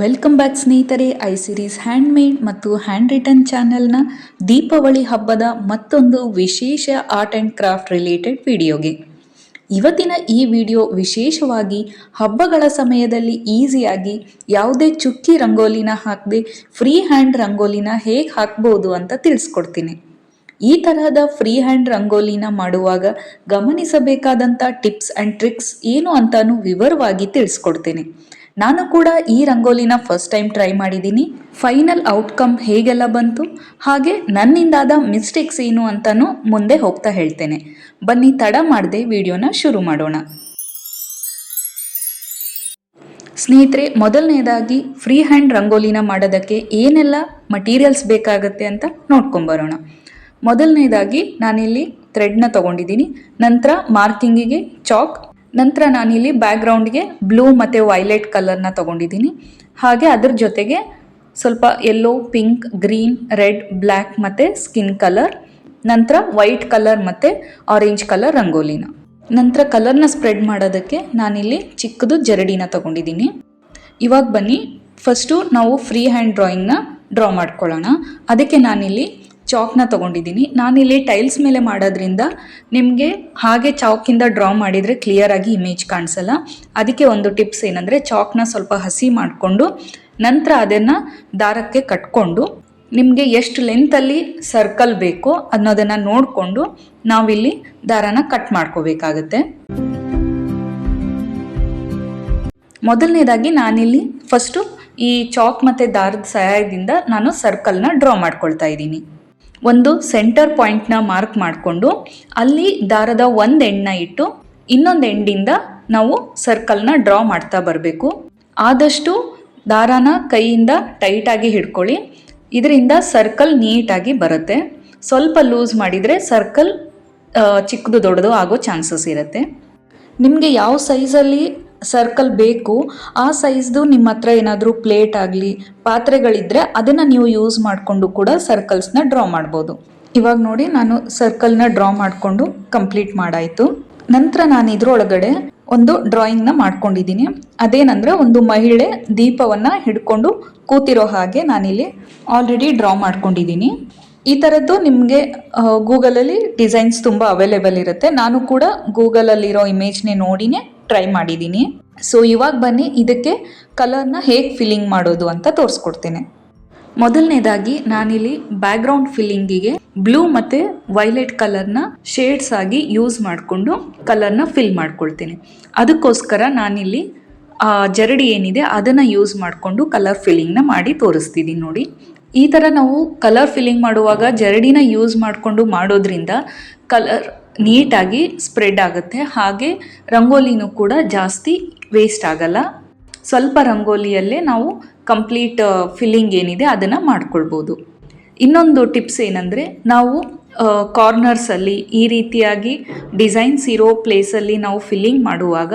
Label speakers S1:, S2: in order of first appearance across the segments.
S1: Welcome back ಸ್ನೇಹಿತರೆ I series handmade ಮತ್ತು hand return ಚಾನೆಲ್ನ ದೀಪಾವಳಿ ಹಬ್ಬದ ಮತ್ತೊಂದು ವಿಶೇಷ ಆರ್ಟ್ ಆ್ಯಂಡ್ ಕ್ರಾಫ್ಟ್ ರಿಲೇಟೆಡ್ ವಿಡಿಯೋಗೆ. ಇವತ್ತಿನ ಈ ವಿಡಿಯೋ ವಿಶೇಷವಾಗಿ ಹಬ್ಬಗಳ ಸಮಯದಲ್ಲಿ ಈಸಿಯಾಗಿ ಯಾವುದೇ ಚುಕ್ಕಿ ರಂಗೋಲಿನ ಹಾಕದೆ, ಫ್ರೀ ಹ್ಯಾಂಡ್ ರಂಗೋಲಿನ ಹೇಗೆ ಹಾಕ್ಬೋದು ಅಂತ ತಿಳಿಸ್ಕೊಡ್ತೀನಿ. ಈ ತರಹದ ಫ್ರೀ ಹ್ಯಾಂಡ್ ರಂಗೋಲಿನ ಮಾಡುವಾಗ ಗಮನಿಸಬೇಕಾದಂಥ ಟಿಪ್ಸ್ ಆ್ಯಂಡ್ ಟ್ರಿಕ್ಸ್ ಏನು ಅಂತಾನು ವಿವರವಾಗಿ ತಿಳಿಸ್ಕೊಡ್ತೇನೆ. ನಾನು ಕೂಡ ಈ ರಂಗೋಲಿನ ಫಸ್ಟ್ ಟೈಮ್ ಟ್ರೈ ಮಾಡಿದ್ದೀನಿ. ಫೈನಲ್ ಔಟ್ಕಮ್ ಹೇಗೆಲ್ಲ ಬಂತು? ಹಾಗೆ ನನ್ನಿಂದಾದ ಮಿಸ್ಟೇಕ್ಸ್ ಏನು ಅಂತಲೂ ಮುಂದೆ ಹೋಗ್ತಾ ಹೇಳ್ತೇನೆ. ಬನ್ನಿ, ತಡ ಮಾಡದೆ ವಿಡಿಯೋನ ಶುರು ಮಾಡೋಣ. ಸ್ನೇಹಿತರೆ, ಮೊದಲನೇದಾಗಿ ಫ್ರೀ ಹ್ಯಾಂಡ್ ರಂಗೋಲಿನ ಮಾಡೋದಕ್ಕೆ ಏನೆಲ್ಲ ಮಟೀರಿಯಲ್ಸ್ ಬೇಕಾಗುತ್ತೆ ಅಂತ ನೋಡ್ಕೊಂಬರೋಣ ಮೊದಲನೇದಾಗಿ ನಾನಿಲ್ಲಿ ಥ್ರೆಡ್ನ ತಗೊಂಡಿದ್ದೀನಿ. ನಂತರ ಮಾರ್ಕಿಂಗಿಗೆ ಚಾಕ್ ನಂತರ ನಾನಿಲ್ಲಿ ಬ್ಯಾಕ್ಗ್ರೌಂಡ್ಗೆ ಬ್ಲೂ ಮತ್ತು ವೈಲೆಟ್ ಕಲರ್ನ ತಗೊಂಡಿದ್ದೀನಿ. ಹಾಗೆ ಅದ್ರ ಜೊತೆಗೆ ಸ್ವಲ್ಪ yellow pink green red black ಮತ್ತು ಸ್ಕಿನ್ ಕಲರ್ ನಂತರ ವೈಟ್ ಕಲರ್ ಮತ್ತು ಆರೆಂಜ್ ಕಲರ್ ರಂಗೋಲಿನ. ನಂತರ ಕಲರ್ನ ಸ್ಪ್ರೆಡ್ ಮಾಡೋದಕ್ಕೆ ನಾನಿಲ್ಲಿ ಚಿಕ್ಕದು ಜರಡಿನ ತಗೊಂಡಿದ್ದೀನಿ. ಇವಾಗ ಬನ್ನಿ ಫಸ್ಟು ನಾವು ಫ್ರೀ ಹ್ಯಾಂಡ್ ಡ್ರಾಯಿಂಗ್ನ ಡ್ರಾ ಮಾಡ್ಕೊಳ್ಳೋಣ. ಅದಕ್ಕೆ ನಾನಿಲ್ಲಿ ಚಾಕ್ನ ತೊಗೊಂಡಿದ್ದೀನಿ. ನಾನಿಲ್ಲಿ ಟೈಲ್ಸ್ ಮೇಲೆ ಮಾಡೋದ್ರಿಂದ ನಿಮಗೆ ಹಾಗೆ ಚಾಕಿಂದ ಡ್ರಾ ಮಾಡಿದರೆ ಕ್ಲಿಯರಾಗಿ ಇಮೇಜ್ ಕಾಣಿಸಲ್ಲ. ಅದಕ್ಕೆ ಒಂದು ಟಿಪ್ಸ್ ಏನಂದರೆ ಚಾಕ್ನ ಸ್ವಲ್ಪ ಹಸಿ ಮಾಡಿಕೊಂಡು ನಂತರ ಅದನ್ನು ದಾರಕ್ಕೆ ಕಟ್ಕೊಂಡು ನಿಮಗೆ ಎಷ್ಟು ಲೆಂತಲ್ಲಿ ಸರ್ಕಲ್ ಬೇಕೋ ಅನ್ನೋದನ್ನು ನೋಡಿಕೊಂಡು ನಾವಿಲ್ಲಿ ದಾರನ ಕಟ್ ಮಾಡ್ಕೋಬೇಕಾಗತ್ತೆ. ಮೊದಲನೇದಾಗಿ ನಾನಿಲ್ಲಿ ಫಸ್ಟು ಈ ಚಾಕ್ ಮತ್ತು ದಾರದ ಸಹಾಯದಿಂದ ನಾನು ಸರ್ಕಲ್ನ ಡ್ರಾ ಮಾಡ್ಕೊಳ್ತಾ ಇದ್ದೀನಿ. ಒಂದು ಸೆಂಟರ್ ಪಾಯಿಂಟ್ನ ಮಾರ್ಕ್ ಮಾಡಿಕೊಂಡು ಅಲ್ಲಿ ದಾರದ ಒಂದು ಎಂಡ್ನ ಇಟ್ಟು ಇನ್ನೊಂದು ಎಂಡಿಂದ ನಾವು ಸರ್ಕಲ್ನ ಡ್ರಾ ಮಾಡ್ತಾ ಬರಬೇಕು. ಆದಷ್ಟು ದಾರಾನ ಕೈಯಿಂದ ಟೈಟಾಗಿ ಹಿಡ್ಕೊಳ್ಳಿ. ಇದರಿಂದ ಸರ್ಕಲ್ ನೀಟಾಗಿ ಬರುತ್ತೆ. ಸ್ವಲ್ಪ ಲೂಸ್ ಮಾಡಿದರೆ ಸರ್ಕಲ್ ಚಿಕ್ಕದು ದೊಡ್ಡದು ಆಗೋ ಚಾನ್ಸಸ್ ಇರುತ್ತೆ. ನಿಮಗೆ ಯಾವ ಸೈಜಲ್ಲಿ ಸರ್ಕಲ್ ಬೇಕು, ಆ ಸೈಜ್ದು ನಿಮ್ಮ ಹತ್ರ ಏನಾದರೂ ಪ್ಲೇಟ್ ಆಗಲಿ ಪಾತ್ರೆಗಳಿದ್ದರೆ ಅದನ್ನು ನೀವು ಯೂಸ್ ಮಾಡಿಕೊಂಡು ಕೂಡ ಸರ್ಕಲ್ಸ್ನ ಡ್ರಾ ಮಾಡ್ಬೋದು. ಇವಾಗ ನೋಡಿ ನಾನು ಸರ್ಕಲ್ನ ಡ್ರಾ ಮಾಡಿಕೊಂಡು ಕಂಪ್ಲೀಟ್ ಮಾಡಾಯಿತು. ನಂತರ ನಾನು ಇದರೊಳಗಡೆ ಒಂದು ಡ್ರಾಯಿಂಗ್ನ ಮಾಡ್ಕೊಂಡಿದ್ದೀನಿ. ಅದೇನಂದ್ರೆ ಒಂದು ಮಹಿಳೆ ದೀಪವನ್ನು ಹಿಡ್ಕೊಂಡು ಕೂತಿರೋ ಹಾಗೆ ನಾನಿಲ್ಲಿ ಆಲ್ರೆಡಿ ಡ್ರಾ ಮಾಡ್ಕೊಂಡಿದ್ದೀನಿ. ಈ ಥರದ್ದು ನಿಮಗೆ ಗೂಗಲಲ್ಲಿ ಡಿಸೈನ್ಸ್ ತುಂಬ ಅವೈಲೇಬಲ್ ಇರುತ್ತೆ. ನಾನು ಕೂಡ ಗೂಗಲಲ್ಲಿರೋ ಇಮೇಜ್ನೇ ನೋಡಿನೇ ಟ್ರೈ ಮಾಡಿದ್ದೀನಿ. ಸೊ ಇವಾಗ ಬನ್ನಿ, ಇದಕ್ಕೆ ಕಲರ್ನ ಹೇಗೆ ಫಿಲ್ಲಿಂಗ್ ಮಾಡೋದು ಅಂತ ತೋರಿಸ್ಕೊಡ್ತೇನೆ. ಮೊದಲನೇದಾಗಿ ನಾನಿಲ್ಲಿ ಬ್ಯಾಕ್ಗ್ರೌಂಡ್ ಫಿಲ್ಲಿಂಗಿಗೆ ಬ್ಲೂ ಮತ್ತು ವೈಲೆಟ್ ಕಲರ್ನ ಶೇಡ್ಸ್ ಆಗಿ ಯೂಸ್ ಮಾಡಿಕೊಂಡು ಕಲರ್ನ ಫಿಲ್ ಮಾಡ್ಕೊಳ್ತೀನಿ. ಅದಕ್ಕೋಸ್ಕರ ನಾನಿಲ್ಲಿ ಜರಡಿ ಏನಿದೆ ಅದನ್ನು ಯೂಸ್ ಮಾಡಿಕೊಂಡು ಕಲರ್ ಫಿಲ್ಲಿಂಗ್ನ ಮಾಡಿ ತೋರಿಸ್ತಿದ್ದೀನಿ ನೋಡಿ. ಈ ಥರ ನಾವು ಕಲರ್ ಫಿಲ್ಲಿಂಗ್ ಮಾಡುವಾಗ ಜರಡಿನ ಯೂಸ್ ಮಾಡಿಕೊಂಡು ಮಾಡೋದ್ರಿಂದ ಕಲರ್ ನೀಟಾಗಿ ಸ್ಪ್ರೆಡ್ ಆಗುತ್ತೆ. ಹಾಗೆ ರಂಗೋಲಿನೂ ಕೂಡ ಜಾಸ್ತಿ ವೇಸ್ಟ್ ಆಗಲ್ಲ. ಸ್ವಲ್ಪ ರಂಗೋಲಿಯಲ್ಲೇ ನಾವು ಕಂಪ್ಲೀಟ್ ಫಿಲ್ಲಿಂಗ್ ಏನಿದೆ ಅದನ್ನು ಮಾಡ್ಕೊಳ್ಬೋದು. ಇನ್ನೊಂದು ಟಿಪ್ಸ್ ಏನಂದರೆ ನಾವು ಕಾರ್ನರ್ಸಲ್ಲಿ ಈ ರೀತಿಯಾಗಿ ಡಿಸೈನ್ಸ್ ಇರೋ ಪ್ಲೇಸಲ್ಲಿ ನಾವು ಫಿಲ್ಲಿಂಗ್ ಮಾಡುವಾಗ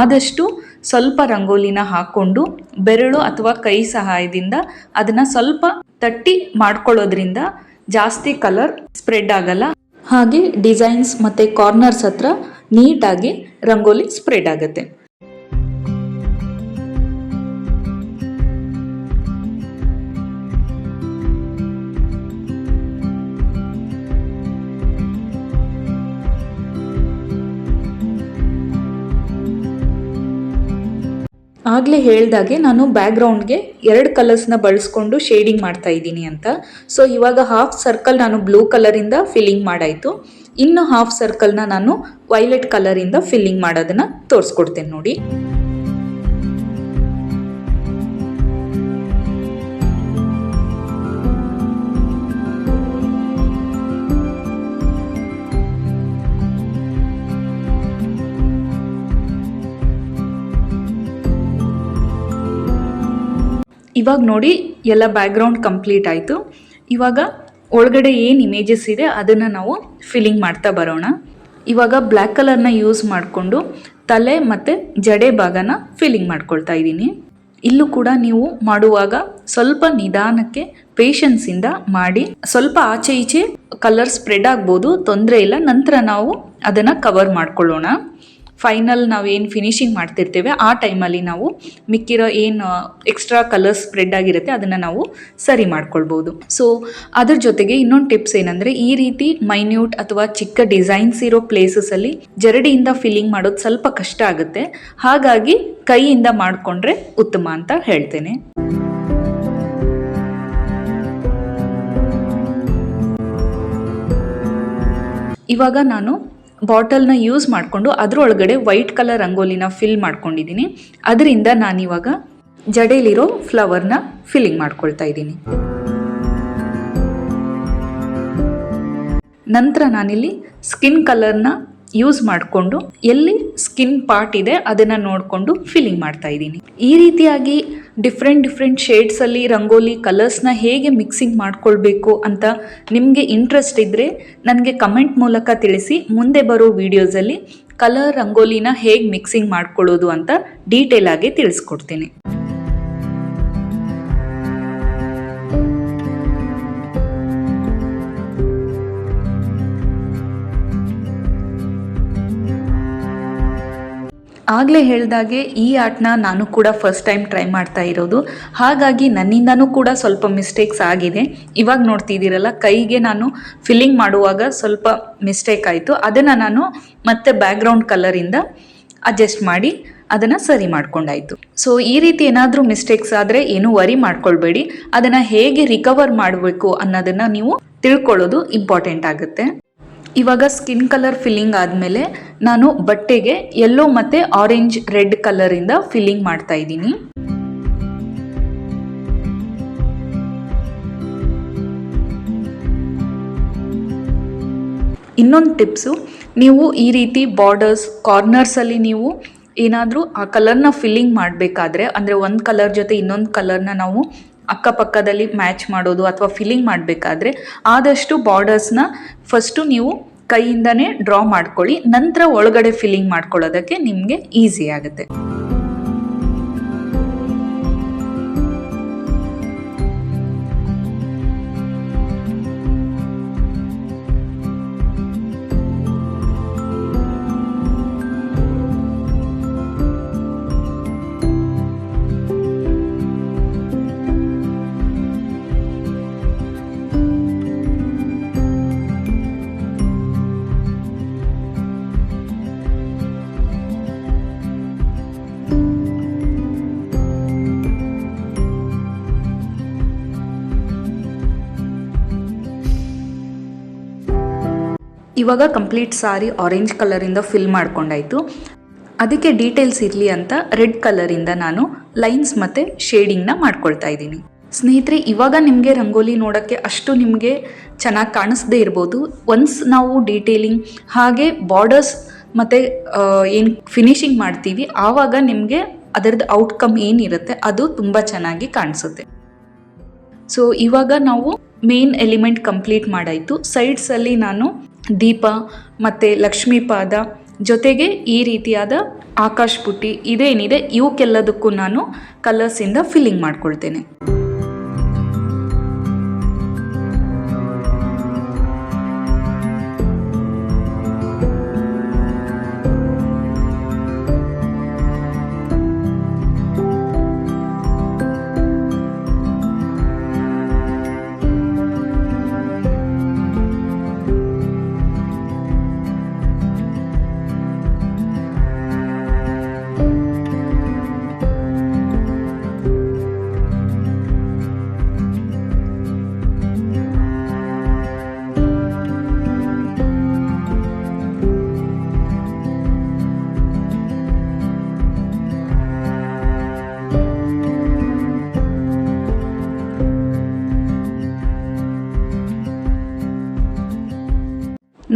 S1: ಆದಷ್ಟು ಸ್ವಲ್ಪ ರಂಗೋಲಿನ ಹಾಕ್ಕೊಂಡು ಬೆರಳು ಅಥವಾ ಕೈ ಸಹಾಯದಿಂದ ಅದನ್ನು ಸ್ವಲ್ಪ ತಟ್ಟಿ ಮಾಡ್ಕೊಳ್ಳೋದ್ರಿಂದ ಜಾಸ್ತಿ ಕಲರ್ ಸ್ಪ್ರೆಡ್ ಆಗಲ್ಲ. ಹಾಗೆ ಡಿಸೈನ್ಸ್ ಮತ್ತು ಕಾರ್ನರ್ಸ್ ಹತ್ರ ನೀಟಾಗಿ ರಂಗೋಲಿ ಸ್ಪ್ರೆಡ್ ಆಗುತ್ತೆ. ಆಗಲೇ ಹೇಳ್ದಾಗೆ ನಾನು ಬ್ಯಾಕ್ಗ್ರೌಂಡ್ಗೆ ಎರಡು ಕಲರ್ಸ್ನ ಬಳಸ್ಕೊಂಡು ಶೇಡಿಂಗ್ ಮಾಡ್ತಾ ಇದ್ದೀನಿ ಅಂತ. ಸೊ ಇವಾಗ ಹಾಫ್ ಸರ್ಕಲ್ ನಾನು ಬ್ಲೂ ಕಲರಿಂದ ಫಿಲ್ಲಿಂಗ್ ಮಾಡಾಯಿತು. ಇನ್ನು ಹಾಫ್ ಸರ್ಕಲ್ನ ನಾನು ವೈಲೆಟ್ ಕಲರಿಂದ ಫಿಲ್ಲಿಂಗ್ ಮಾಡೋದನ್ನು ತೋರಿಸ್ಕೊಡ್ತೇನೆ ನೋಡಿ. ಇವಾಗ ನೋಡಿ ಎಲ್ಲ ಬ್ಯಾಕ್ಗ್ರೌಂಡ್ ಕಂಪ್ಲೀಟ್ ಆಯಿತು. ಇವಾಗ ಒಳಗಡೆ ಏನು ಇಮೇಜಸ್ ಇದೆ ಅದನ್ನು ನಾವು ಫಿಲ್ಲಿಂಗ್ ಮಾಡ್ತಾ ಬರೋಣ. ಇವಾಗ ಬ್ಲ್ಯಾಕ್ ಕಲರ್ನ ಯೂಸ್ ಮಾಡಿಕೊಂಡು ತಲೆ ಮತ್ತು ಜಡೆ ಭಾಗನ ಫಿಲ್ಲಿಂಗ್ ಮಾಡ್ಕೊಳ್ತಾ ಇದ್ದೀನಿ. ಇಲ್ಲೂ ಕೂಡ ನೀವು ಮಾಡುವಾಗ ಸ್ವಲ್ಪ ನಿಧಾನಕ್ಕೆ ಪೇಷನ್ಸಿಂದ ಮಾಡಿ. ಸ್ವಲ್ಪ ಆಚೆ ಈಚೆ ಕಲರ್ ಸ್ಪ್ರೆಡ್ ಆಗ್ಬೋದು, ತೊಂದರೆ ಇಲ್ಲ. ನಂತರ ನಾವು ಅದನ್ನು ಕವರ್ ಮಾಡ್ಕೊಳ್ಳೋಣ. ಫೈನಲ್ ನಾವು ಏನು ಫಿನಿಶಿಂಗ್ ಮಾಡ್ತಿರ್ತೇವೆ, ಆ ಟೈಮಲ್ಲಿ ನಾವು ಮಿಕ್ಕಿರೋ ಏನು ಎಕ್ಸ್ಟ್ರಾ ಕಲರ್ಸ್ ಸ್ಪ್ರೆಡ್ ಆಗಿರುತ್ತೆ, ಅದನ್ನು ನಾವು ಸರಿ ಮಾಡ್ಕೊಳ್ಬೋದು. ಸೊ ಅದ್ರ ಜೊತೆಗೆ ಇನ್ನೊಂದು ಟಿಪ್ಸ್ ಏನಂದರೆ, ಈ ರೀತಿ ಮೈನ್ಯೂಟ್ ಅಥವಾ ಚಿಕ್ಕ ಡಿಸೈನ್ಸ್ ಇರೋ ಪ್ಲೇಸಸಲ್ಲಿ ಜರಡಿಯಿಂದ ಫಿಲ್ಲಿಂಗ್ ಮಾಡೋದು ಸ್ವಲ್ಪ ಕಷ್ಟ ಆಗುತ್ತೆ. ಹಾಗಾಗಿ ಕೈಯಿಂದ ಮಾಡಿಕೊಂಡ್ರೆ ಉತ್ತಮ ಅಂತ ಹೇಳ್ತೇನೆ. ಇವಾಗ ನಾನು ಬಾಟಲ್ನ ಯೂಸ್ ಮಾಡಿಕೊಂಡು ಅದರೊಳಗಡೆ ವೈಟ್ ಕಲರ್ ರಂಗೋಲಿನ ಫಿಲ್ ಮಾಡ್ಕೊಂಡಿದ್ದೀನಿ. ಅದರಿಂದ ನಾನಿವಾಗ ಜಡೇಲಿರೋ ಫ್ಲವರ್ನ ಫಿಲ್ಲಿಂಗ್ ಮಾಡ್ಕೊಳ್ತಾ ಇದ್ದೀನಿ. ನಂತರ ನಾನಿಲ್ಲಿ ಸ್ಕಿನ್ ಕಲರ್ನ ಯೂಸ್ ಮಾಡಿಕೊಂಡು ಎಲ್ಲಿ ಸ್ಕಿನ್ ಪಾರ್ಟ್ ಇದೆ ಅದನ್ನು ನೋಡಿಕೊಂಡು ಫಿಲ್ಲಿಂಗ್ ಮಾಡ್ತಾ ಇದ್ದೀನಿ. ಈ ರೀತಿಯಾಗಿ ಡಿಫ್ರೆಂಟ್ ಡಿಫ್ರೆಂಟ್ ಶೇಡ್ಸಲ್ಲಿ ರಂಗೋಲಿ ಕಲರ್ಸ್ನ ಹೇಗೆ ಮಿಕ್ಸಿಂಗ್ ಮಾಡ್ಕೊಳ್ಬೇಕು ಅಂತ ನಿಮಗೆ ಇಂಟ್ರೆಸ್ಟ್ ಇದ್ದರೆ ನನಗೆ ಕಮೆಂಟ್ ಮೂಲಕ ತಿಳಿಸಿ, ಮುಂದೆ ಬರೋ ವಿಡಿಯೋಸಲ್ಲಿ ಕಲರ್ ರಂಗೋಲಿನ ಹೇಗೆ ಮಿಕ್ಸಿಂಗ್ ಮಾಡ್ಕೊಳ್ಳೋದು ಅಂತ ಡೀಟೇಲ್ ಆಗಿ ತಿಳಿಸ್ಕೊಡ್ತೀನಿ. ಆಗಲೇ ಹೇಳಿದಾಗೆ ಈ ಆರ್ಟ್ನ ನಾನು ಕೂಡ ಫಸ್ಟ್ ಟೈಮ್ ಟ್ರೈ ಮಾಡ್ತಾ ಇರೋದು. ಹಾಗಾಗಿ ನನ್ನಿಂದನೂ ಕೂಡ ಸ್ವಲ್ಪ ಮಿಸ್ಟೇಕ್ಸ್ ಆಗಿದೆ. ಇವಾಗ ನೋಡ್ತಿದ್ದೀರಲ್ಲ, ಕೈಗೆ ನಾನು ಫಿಲ್ಲಿಂಗ್ ಮಾಡುವಾಗ ಸ್ವಲ್ಪ ಮಿಸ್ಟೇಕ್ ಆಯಿತು. ಅದನ್ನು ನಾನು ಮತ್ತೆ ಬ್ಯಾಕ್ಗ್ರೌಂಡ್ ಕಲರಿಂದ ಅಡ್ಜಸ್ಟ್ ಮಾಡಿ ಅದನ್ನು ಸರಿ ಮಾಡ್ಕೊಂಡಾಯಿತು. ಸೊ ಈ ರೀತಿ ಏನಾದರೂ ಮಿಸ್ಟೇಕ್ಸ್ ಆದರೆ ಏನು ವರಿ ಮಾಡ್ಕೊಳ್ಬೇಡಿ. ಅದನ್ನು ಹೇಗೆ ರಿಕವರ್ ಮಾಡಬೇಕು ಅನ್ನೋದನ್ನು ನೀವು ತಿಳ್ಕೊಳ್ಳೋದು ಇಂಪಾರ್ಟೆಂಟ್ ಆಗುತ್ತೆ. ಇವಾಗ ಸ್ಕಿನ್ ಕಲರ್ ಫಿಲ್ಲಿಂಗ್ ಆದಮೇಲೆ ನಾನು ಬಟ್ಟೆಗೆ ಯೆಲ್ಲೋ ಮತ್ತು ಆರೆಂಜ್ ರೆಡ್ ಕಲರಿಂದ ಫಿಲ್ಲಿಂಗ್ ಮಾಡ್ತಾ ಇದ್ದೀನಿ. ಇನ್ನೊಂದು ಟಿಪ್ಸು ನೀವು ಈ ರೀತಿ ಬಾರ್ಡರ್ಸ್ ಕಾರ್ನರ್ಸಲ್ಲಿ ನೀವು ಏನಾದರೂ ಆ ಕಲರ್ನ ಫಿಲ್ಲಿಂಗ್ ಮಾಡಬೇಕಾದ್ರೆ, ಅಂದರೆ ಒಂದು ಕಲರ್ ಜೊತೆ ಇನ್ನೊಂದು ಕಲರ್ನ ನಾವು ಅಕ್ಕಪಕ್ಕದಲ್ಲಿ ಮ್ಯಾಚ್ ಮಾಡೋದು ಅಥವಾ ಫಿಲ್ಲಿಂಗ್ ಮಾಡಬೇಕಾದ್ರೆ ಆದಷ್ಟು ಬಾರ್ಡರ್ಸ್ನ ಫಸ್ಟು ನೀವು ಕೈಯಿಂದನೇ ಡ್ರಾ ಮಾಡ್ಕೊಳ್ಳಿ, ನಂತರ ಒಳಗಡೆ ಫಿಲ್ಲಿಂಗ್ ಮಾಡ್ಕೊಳ್ಳೋದಕ್ಕೆ ನಿಮಗೆ ಈಸಿ ಆಗುತ್ತೆ. ಇವಾಗ ಕಂಪ್ಲೀಟ್ ಸಾರಿ ಆರೆಂಜ್ ಕಲರಿಂದ ಫಿಲ್ ಮಾಡ್ಕೊಂಡಾಯಿತು. ಅದಕ್ಕೆ ಡೀಟೇಲ್ಸ್ ಇರಲಿ ಅಂತ ರೆಡ್ ಕಲರಿಂದ ನಾನು ಲೈನ್ಸ್ ಮತ್ತು ಶೇಡಿಂಗ್ನ ಮಾಡ್ಕೊಳ್ತಾ ಇದ್ದೀನಿ. ಸ್ನೇಹಿತರೆ, ಇವಾಗ ನಿಮಗೆ ರಂಗೋಲಿ ನೋಡೋಕ್ಕೆ ಅಷ್ಟು ನಿಮಗೆ ಚೆನ್ನಾಗಿ ಕಾಣಿಸ್ದೇ ಇರ್ಬೋದು. ಒನ್ಸ್ ನಾವು ಡೀಟೇಲಿಂಗ್ ಹಾಗೆ ಬಾರ್ಡರ್ಸ್ ಮತ್ತು ಏನು ಫಿನಿಶಿಂಗ್ ಮಾಡ್ತೀವಿ, ಆವಾಗ ನಿಮಗೆ ಅದರದ್ದು ಔಟ್ಕಮ್ ಏನಿರುತ್ತೆ ಅದು ತುಂಬ ಚೆನ್ನಾಗಿ ಕಾಣಿಸುತ್ತೆ. ಸೊ ಇವಾಗ ನಾವು ಮೇನ್ ಎಲಿಮೆಂಟ್ ಕಂಪ್ಲೀಟ್ ಮಾಡಾಯಿತು. ಸೈಡ್ಸಲ್ಲಿ ನಾನು ದೀಪ ಮತ್ತು ಲಕ್ಷ್ಮೀ ಪಾದ ಜೊತೆಗೆ ಈ ರೀತಿಯಾದ ಆಕಾಶ್ ಪುಟ್ಟಿ ಇದೇನಿದೆ ಇವಕ್ಕೆಲ್ಲದಕ್ಕೂ ನಾನು ಕಲರ್ಸಿಂದ ಫಿಲ್ಲಿಂಗ್ ಮಾಡ್ಕೊಳ್ತೇನೆ.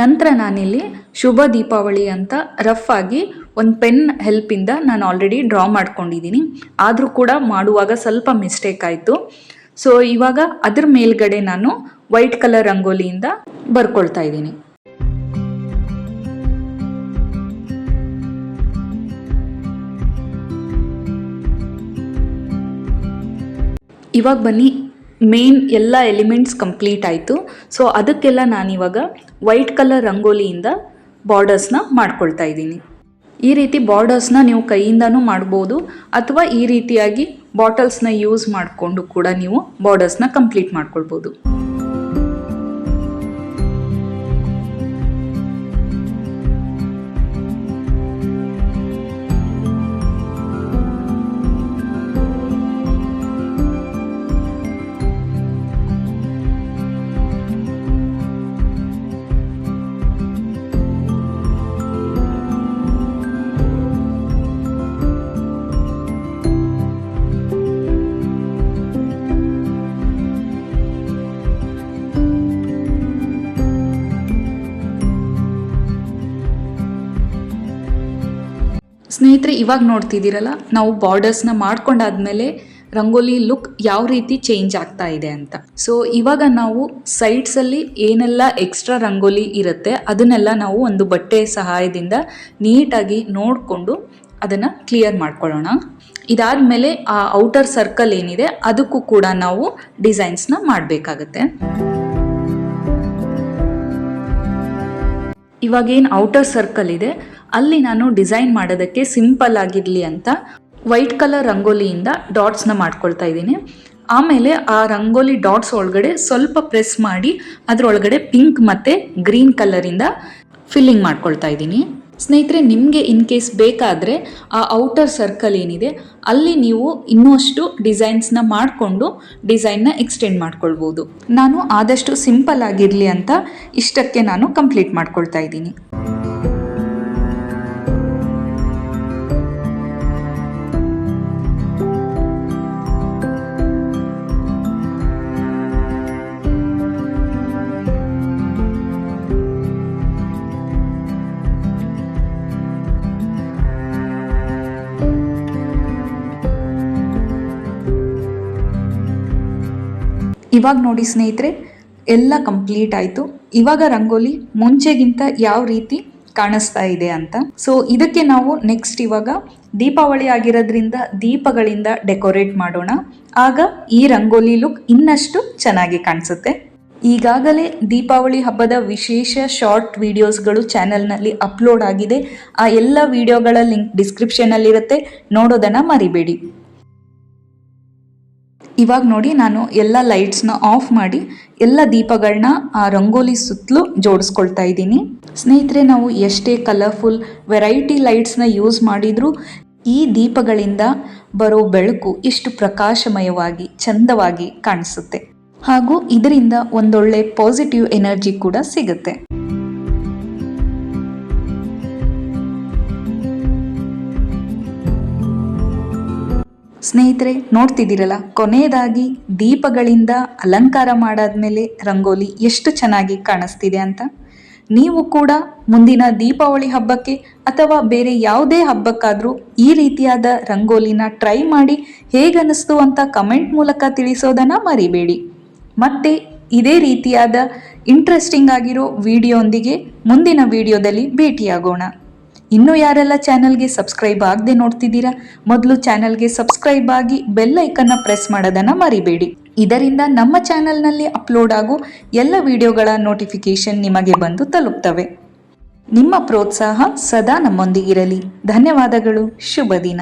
S1: ನಂತರ ನಾನಿಲ್ಲಿ ಶುಭ ದೀಪಾವಳಿ ಅಂತ ರಫ್ ಆಗಿ ಒಂದು ಪೆನ್ ಹೆಲ್ಪಿಂದ ನಾನು ಆಲ್ರೆಡಿ ಡ್ರಾ ಮಾಡ್ಕೊಂಡಿದ್ದೀನಿ ಆದರೂ ಕೂಡ ಮಾಡುವಾಗ ಸ್ವಲ್ಪ ಮಿಸ್ಟೇಕ್ ಆಯಿತು. ಸೊ ಇವಾಗ ಅದ್ರ ಮೇಲ್ಗಡೆ ನಾನು ವೈಟ್ ಕಲರ್ ರಂಗೋಲಿಯಿಂದ ಬರ್ಕೊಳ್ತಾ ಇದ್ದೀನಿ. ಇವಾಗ ಬನ್ನಿ ಮೇನ್ ಎಲ್ಲ ಎಲಿಮೆಂಟ್ಸ್ ಕಂಪ್ಲೀಟ್ ಆಯಿತು. ಸೊ ಅದಕ್ಕೆಲ್ಲ ನಾನಿವಾಗ ವೈಟ್ ಕಲರ್ ರಂಗೋಲಿಯಿಂದ ಬಾರ್ಡರ್ಸ್ನ ಮಾಡ್ಕೊಳ್ತಾ ಇದ್ದೀನಿ. ಈ ರೀತಿ ಬಾರ್ಡರ್ಸ್ನ ನೀವು ಕೈಯಿಂದನೂ ಮಾಡ್ಬೋದು, ಅಥವಾ ಈ ರೀತಿಯಾಗಿ ಬಾಟಲ್ಸ್ನ ಯೂಸ್ ಮಾಡಿಕೊಂಡು ಕೂಡ ನೀವು ಬಾರ್ಡರ್ಸ್ನ ಕಂಪ್ಲೀಟ್ ಮಾಡ್ಕೊಳ್ಬೋದು. ಸ್ನೇಹಿತರೆ, ಇವಾಗ ನೋಡ್ತಿದ್ದೀರಲ್ಲ, ನಾವು ಬಾರ್ಡರ್ಸ್ನ ಮಾಡ್ಕೊಂಡಾದ್ಮೇಲೆ ರಂಗೋಲಿ ಲುಕ್ ಯಾವ ರೀತಿ ಚೇಂಜ್ ಆಗ್ತಾ ಇದೆ ಅಂತ. ಸೊ ಇವಾಗ ನಾವು ಸೈಡ್ಸಲ್ಲಿ ಏನೆಲ್ಲ ಎಕ್ಸ್ಟ್ರಾ ರಂಗೋಲಿ ಇರುತ್ತೆ, ಅದನ್ನೆಲ್ಲ ನಾವು ಒಂದು ಬಟ್ಟೆ ಸಹಾಯದಿಂದ ನೀಟಾಗಿ ನೋಡಿಕೊಂಡು ಅದನ್ನು ಕ್ಲಿಯರ್ ಮಾಡ್ಕೊಳ್ಳೋಣ. ಇದಾದಮೇಲೆ ಆ ಔಟರ್ ಸರ್ಕಲ್ ಏನಿದೆ, ಅದಕ್ಕೂ ಕೂಡ ನಾವು ಡಿಸೈನ್ಸ್ನ ಮಾಡಬೇಕಾಗತ್ತೆ. ಇವಾಗೇನು ಔಟರ್ ಸರ್ಕಲ್ ಇದೆ, ಅಲ್ಲಿ ನಾನು ಡಿಸೈನ್ ಮಾಡೋದಕ್ಕೆ ಸಿಂಪಲ್ ಆಗಿರಲಿ ಅಂತ ವೈಟ್ ಕಲರ್ ರಂಗೋಲಿಯಿಂದ ಡಾಟ್ಸ್ನ ಮಾಡ್ಕೊಳ್ತಾ ಇದ್ದೀನಿ. ಆಮೇಲೆ ಆ ರಂಗೋಲಿ ಡಾಟ್ಸ್ ಒಳಗಡೆ ಸ್ವಲ್ಪ ಪ್ರೆಸ್ ಮಾಡಿ, ಅದರೊಳಗಡೆ ಪಿಂಕ್ ಮತ್ತು ಗ್ರೀನ್ ಕಲರಿಂದ ಫಿಲ್ಲಿಂಗ್ ಮಾಡ್ಕೊಳ್ತಾ ಇದ್ದೀನಿ. ಸ್ನೇಹಿತರೆ, ನಿಮಗೆ ಇನ್ ಕೇಸ್ ಬೇಕಾದರೆ ಆ ಔಟರ್ ಸರ್ಕಲ್ ಏನಿದೆ, ಅಲ್ಲಿ ನೀವು ಇನ್ನಷ್ಟು ಡಿಸೈನ್ಸ್ನ ಮಾಡಿಕೊಂಡು ಡಿಸೈನ್ನ ಎಕ್ಸ್ಟೆಂಡ್ ಮಾಡ್ಕೊಳ್ಬೋದು. ನಾನು ಆದಷ್ಟು ಸಿಂಪಲ್ ಆಗಿರಲಿ ಅಂತ ಇಷ್ಟಕ್ಕೆ ನಾನು ಕಂಪ್ಲೀಟ್ ಮಾಡ್ಕೊಳ್ತಾ ಇದ್ದೀನಿ. ಇವಾಗ ನೋಡಿ ಸ್ನೇಹಿತರೆ, ಎಲ್ಲ ಕಂಪ್ಲೀಟ್ ಆಯಿತು. ಇವಾಗ ರಂಗೋಲಿ ಮುಂಚೆಗಿಂತ ಯಾವ ರೀತಿ ಕಾಣಿಸ್ತಾ ಇದೆ ಅಂತ. ಸೊ ಇದಕ್ಕೆ ನಾವು ನೆಕ್ಸ್ಟ್ ಇವಾಗ ದೀಪಾವಳಿ ಆಗಿರೋದ್ರಿಂದ ದೀಪಗಳಿಂದ ಡೆಕೋರೇಟ್ ಮಾಡೋಣ. ಆಗ ಈ ರಂಗೋಲಿ ಲುಕ್ ಇನ್ನಷ್ಟು ಚೆನ್ನಾಗಿ ಕಾಣಿಸುತ್ತೆ. ಈಗಾಗಲೇ ದೀಪಾವಳಿ ಹಬ್ಬದ ವಿಶೇಷ ಶಾರ್ಟ್ ವಿಡಿಯೋಸ್ಗಳು ಚಾನೆಲ್ನಲ್ಲಿ ಅಪ್ಲೋಡ್ ಆಗಿದೆ. ಆ ಎಲ್ಲ ವಿಡಿಯೋಗಳ ಲಿಂಕ್ ಡಿಸ್ಕ್ರಿಪ್ಷನಲ್ಲಿರುತ್ತೆ ನೋಡೋದನ್ನು ಮರಿಬೇಡಿ. ಇವಾಗ ನೋಡಿ ನಾನು ಎಲ್ಲ ಲೈಟ್ಸ್ನ ಆಫ್ ಮಾಡಿ ಎಲ್ಲ ದೀಪಗಳನ್ನ ಆ ರಂಗೋಲಿ ಸುತ್ತಲೂ ಜೋಡಿಸ್ಕೊಳ್ತಾ ಇದ್ದೀನಿ. ಸ್ನೇಹಿತರೆ, ನಾವು ಎಷ್ಟೇ ಕಲರ್ಫುಲ್ ವೆರೈಟಿ ಲೈಟ್ಸ್ನ ಯೂಸ್ ಮಾಡಿದರೂ ಈ ದೀಪಗಳಿಂದ ಬರೋ ಬೆಳಕು ಇಷ್ಟು ಪ್ರಕಾಶಮಯವಾಗಿ, ಚಂದವಾಗಿ ಕಾಣಿಸುತ್ತೆ. ಹಾಗೂ ಇದರಿಂದ ಒಂದೊಳ್ಳೆ ಪಾಸಿಟಿವ್ ಎನರ್ಜಿ ಕೂಡ ಸಿಗುತ್ತೆ. ಸ್ನೇಹಿತರೆ, ನೋಡ್ತಿದ್ದೀರಲ್ಲ, ಕೊನೆಯದಾಗಿ ದೀಪಗಳಿಂದ ಅಲಂಕಾರ ಮಾಡಾದ್ಮೇಲೆ ರಂಗೋಲಿ ಎಷ್ಟು ಚೆನ್ನಾಗಿ ಕಾಣಿಸ್ತಿದೆ ಅಂತ. ನೀವು ಕೂಡ ಮುಂದಿನ ದೀಪಾವಳಿ ಹಬ್ಬಕ್ಕೆ ಅಥವಾ ಬೇರೆ ಯಾವುದೇ ಹಬ್ಬಕ್ಕಾದರೂ ಈ ರೀತಿಯಾದ ರಂಗೋಲಿನ ಟ್ರೈ ಮಾಡಿ ಹೇಗನ್ನಿಸ್ತು ಅಂತ ಕಮೆಂಟ್ ಮೂಲಕ ತಿಳಿಸೋದನ್ನು ಮರಿಬೇಡಿ. ಮತ್ತೆ ಇದೇ ರೀತಿಯಾದ ಇಂಟ್ರೆಸ್ಟಿಂಗ್ ಆಗಿರೋ ವಿಡಿಯೋಂದಿಗೆ ಮುಂದಿನ ವಿಡಿಯೋದಲ್ಲಿ ಭೇಟಿಯಾಗೋಣ. ಇನ್ನೂ ಯಾರೆಲ್ಲ ಚಾನಲ್ಗೆ ಸಬ್ಸ್ಕ್ರೈಬ್ ಆಗದೆ ನೋಡ್ತಿದ್ದೀರಾ, ಮೊದಲು ಚಾನಲ್ಗೆ ಸಬ್ಸ್ಕ್ರೈಬ್ ಆಗಿ ಬೆಲ್ ಐಕನ್ನ ಪ್ರೆಸ್ ಮಾಡೋದನ್ನು ಮರಿಬೇಡಿ. ಇದರಿಂದ ನಮ್ಮ ಚಾನಲ್ನಲ್ಲಿ ಅಪ್ಲೋಡ್ ಆಗೋ ಎಲ್ಲ ವಿಡಿಯೋಗಳ ನೋಟಿಫಿಕೇಶನ್ ನಿಮಗೆ ಬಂದು ತಲುಪ್ತವೆ. ನಿಮ್ಮ ಪ್ರೋತ್ಸಾಹ ಸದಾ ನಮ್ಮೊಂದಿಗಿರಲಿ ಧನ್ಯವಾದಗಳು. ಶುಭ ದಿನ.